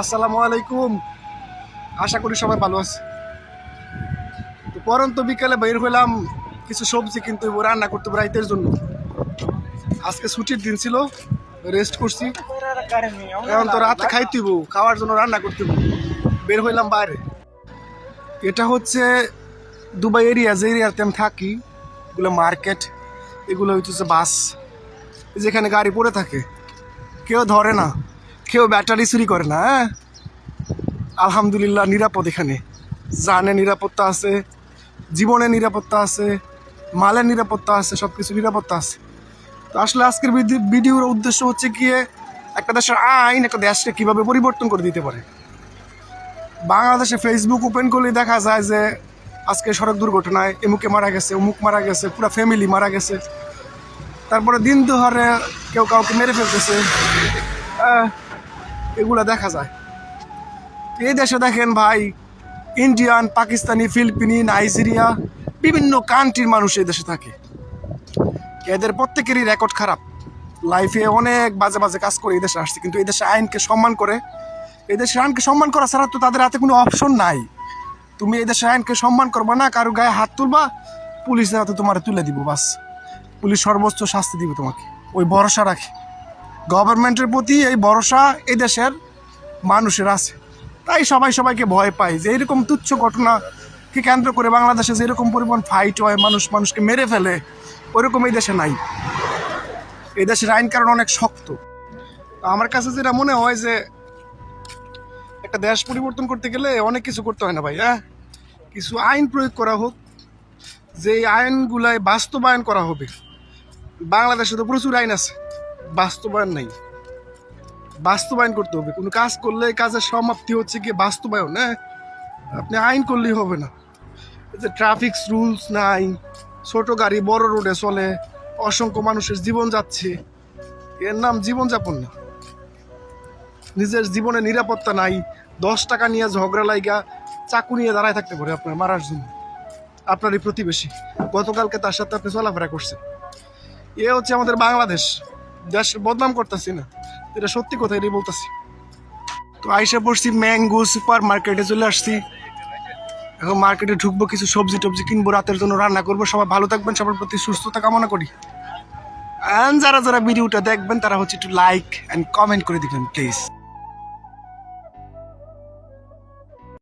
আসসালামু আলাইকুম। আশা করি সবাই ভালো আছে। তো পরন্ত বিকেলে বের হলাম কিছু সবজি কিন্তু রান্না করতে রাইতের জন্য। আজকে ছুটির দিন ছিল রেস্ট করছি। এখন তো রাতে খাইতে হইব, খাওয়ার জন্য রান্না করতে। বের হইলাম বাইরে। এটা হচ্ছে দুবাই এরিয়া যে এরিয়াতে আমি থাকি এগুলো মার্কেট এগুলো হচ্ছে বাস। যেখানে গাড়ি পড়ে থাকে কেউ ধরে না। কেউ ব্যাটারি চুরি করে না হ্যাঁ? আলহামদুলিল্লাহ নিরাপদ এখানে। জানে নিরাপত্তা আছে, জীবনে নিরাপত্তা আছে মালের নিরাপত্তা আছে সব কিছু নিরাপত্তা আছে। তো আসলে আজকের ভিডি- ভিডিওর উদ্দেশ্য হচ্ছে গিয়ে একটা দেশের আইন, একটা দেশকে কীভাবে পরিবর্তন করে দিতে পারে। বাংলাদেশে ফেসবুক ওপেন করলে দেখা যায় যে, আজকে সড়ক দুর্ঘটনায় এমুকে মারা গেছে, অমুক মারা গেছে, পুরো ফ্যামিলি মারা গেছে। তারপরে দিন দুহারে কেউ কাউকে মেরে ফেলতেছে। এগুলা দেখা যায়। এই দেশে দেখেন ভাই ইন্ডিয়ান পাকিস্তানি ফিলিপিনি নাইজেরিয়া বিভিন্ন কান্ট্রির মানুষ এই দেশে থাকে। এদের প্রত্যেকেরই রেকর্ড খারাপ। লাইফে অনেক বাজে বাজে কাজ করে এই দেশে আসছে, কিন্তু এই দেশে আইনকে সম্মান করে। এই দেশের আইনকে সম্মান করা ছাড়া তো তাদের হাতে কোনো অপশন নাই। তুমি এই দেশের আইনকে সম্মান করবা না, কারও গায়ে হাত তুলবা, পুলিশের হাতে তোমার তুলে দিব, বাস। পুলিশ সর্বোচ্চ শাস্তি দিবে তোমাকে। ওই ভরসা রাখি। গভর্নমেন্টের প্রতি এই ভরসা এই দেশের মানুষের আছে। তাই সবাই সবাইকে ভয় পায় যে এরকম তুচ্ছ ঘটনাকে কেন্দ্র করে বাংলাদেশে যে এরকম পরিমাণ ফাইট হয়, মানুষ মানুষকে মেরে ফেলে ওইরকম এই দেশে নাই। এই দেশের আইন কারণ অনেক শক্ত। আমার কাছে যেটা মনে হয় যে একটা দেশ পরিবর্তন করতে গেলে অনেক কিছু করতে হয় না ভাই হ্যাঁ? কিছু আইন প্রয়োগ করা হোক যে এই আইনগুলাই বাস্তবায়ন করা হবে। বাংলাদেশে তো প্রচুর আইন আছে। বাস্তবায়ন নাই। বাস্তবায়ন করতে হবে। কোনো কাজ করলে কাজের সমাপ্তি হচ্ছে কি বাস্তবায়ন হ্যাঁ? আপনি আইন করলেই হবে না। যে ট্রাফিক রুলস নাই, ছোট গাড়ি বড় রোডে চলে, অসংখ্য মানুষের জীবন যাচ্ছে, এর নাম জীবনযাপন না। নিজের জীবনে নিরাপত্তা নাই, দশ টাকা নিয়ে ঝগড়া লাইগা, চাকু নিয়ে দাঁড়ায় থাকতে পারে আপনার মারার জন্য। আপনারই প্রতিবেশী। গতকালকে তার সাথে আপনি চলাফেরা করছেন। এ হচ্ছে আমাদের বাংলাদেশ। দেশ বদনাম করতেছি না। এটা সত্যি কথা, এটাই বলতেছি। তো আইসা পড়ছি ম্যাঙ্গো সুপার মার্কেটে চলে আসছি। এখন মার্কেটে ঢুকবো, কিছু সবজি টবজি কিনবো, রাতের জন্য রান্না করব। সবাই ভালো থাকবেন, সবার প্রতি সুস্থতা কামনা করি। অ্যান্ড যারা যারা ভিডিওটা দেখবেন, তারা হচ্ছে একটু লাইক অ্যান্ড কমেন্ট করে দিবেন প্লিজ